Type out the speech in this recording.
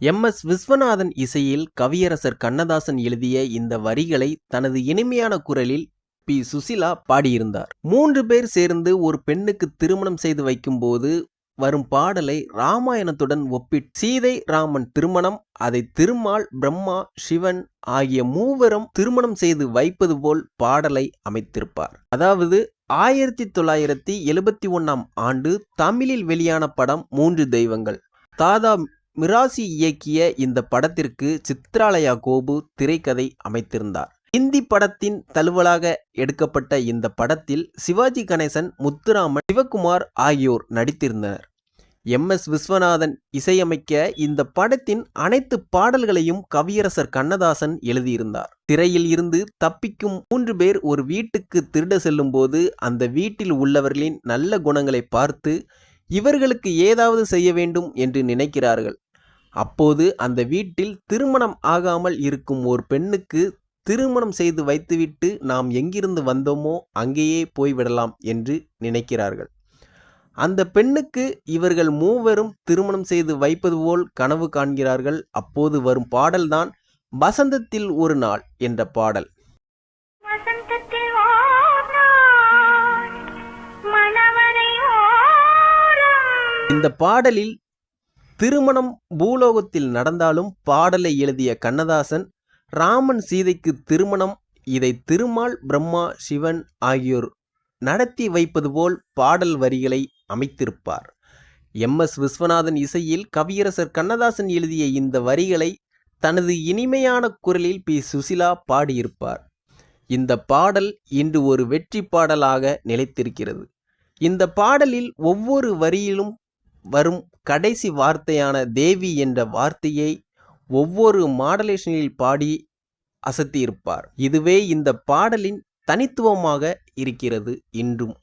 M. S. Viswanathan இசையில் கவியரசர் கண்ணதாசன் எழுதிய இந்த வரிகளை தனது இனிமையான குரலில் பி. சுசிலா பாடியிருந்தார். மூன்று பேர் சேர்ந்து ஒரு பெண்ணுக்கு திருமணம் செய்து வைக்கும்போது வரும் பாடலை ராமாயணத்துடன் ஒப்பிட் சீதை ராமன் திருமணம் அதை திருமால் பிரம்மா சிவன் ஆகிய மூவரும் திருமணம் செய்து வைப்பது போல் பாடலை அமைத்திருப்பார். அதாவது ஆயிரத்தி தொள்ளாயிரத்தி எழுபத்தி ஒன்னாம் ஆண்டு தமிழில் வெளியான படம் மூன்று தெய்வங்கள். தாதா மிராசி இயக்கிய இந்த படத்திற்கு சித்ராலயா கோபு திரைக்கதை அமைத்திருந்தார். இந்தி படத்தின் தழுவலாக எடுக்கப்பட்ட இந்த படத்தில் சிவாஜி கணேசன் முத்துராமன் சிவகுமார் ஆகியோர் நடித்திருந்தனர். எம். எஸ். விஸ்வநாதன் இசையமைக்க இந்த படத்தின் அனைத்து பாடல்களையும் கவியரசர் கண்ணதாசன் எழுதியிருந்தார். திரையில் இருந்து தப்பிக்கும் மூன்று பேர் ஒரு வீட்டுக்கு திருட செல்லும்போது அந்த வீட்டில் உள்ளவர்களின் நல்ல குணங்களை பார்த்து இவர்களுக்கு ஏதாவது செய்ய வேண்டும் என்று நினைக்கிறார்கள். அப்போது அந்த வீட்டில் திருமணம் ஆகாமல் இருக்கும் ஒரு பெண்ணுக்கு திருமணம் செய்து வைத்துவிட்டு நாம் எங்கிருந்து வந்தோமோ அங்கேயே போய்விடலாம் என்று நினைக்கிறார்கள். அந்த பெண்ணுக்கு இவர்கள் மூவரும் திருமணம் செய்து வைப்பது போல் கனவு காண்கிறார்கள். அப்போது வரும் பாடல்தான் வசந்தத்தில் ஒரு நாள் என்ற பாடல். இந்த பாடலில் திருமணம் பூலோகத்தில் நடந்தாலும் பாடலை எழுதிய கண்ணதாசன் ராமன் சீதைக்கு திருமணம் இதை திருமால் பிரம்மா சிவன் ஆகியோர் நடத்தி வைப்பது போல் பாடல் வரிகளை அமைத்திருப்பார். எம். எஸ். விஸ்வநாதன் இசையில் கவியரசர் கண்ணதாசன் எழுதிய இந்த வரிகளை தனது இனிமையான குரலில் பி. சுசிலா பாடியிருப்பார். இந்த பாடல் இன்று ஒரு வெற்றி பாடலாக நிலைத்திருக்கிறது. இந்த பாடலில் ஒவ்வொரு வரியிலும் வரும் கடைசி வார்த்தையான தேவி என்ற வார்த்தையை ஒவ்வொரு மாடலேஷனில் பாடி அசத்தியிருப்பார். இதுவே இந்த பாடலின் தனித்துவமாக இருக்கிறது இன்றும்.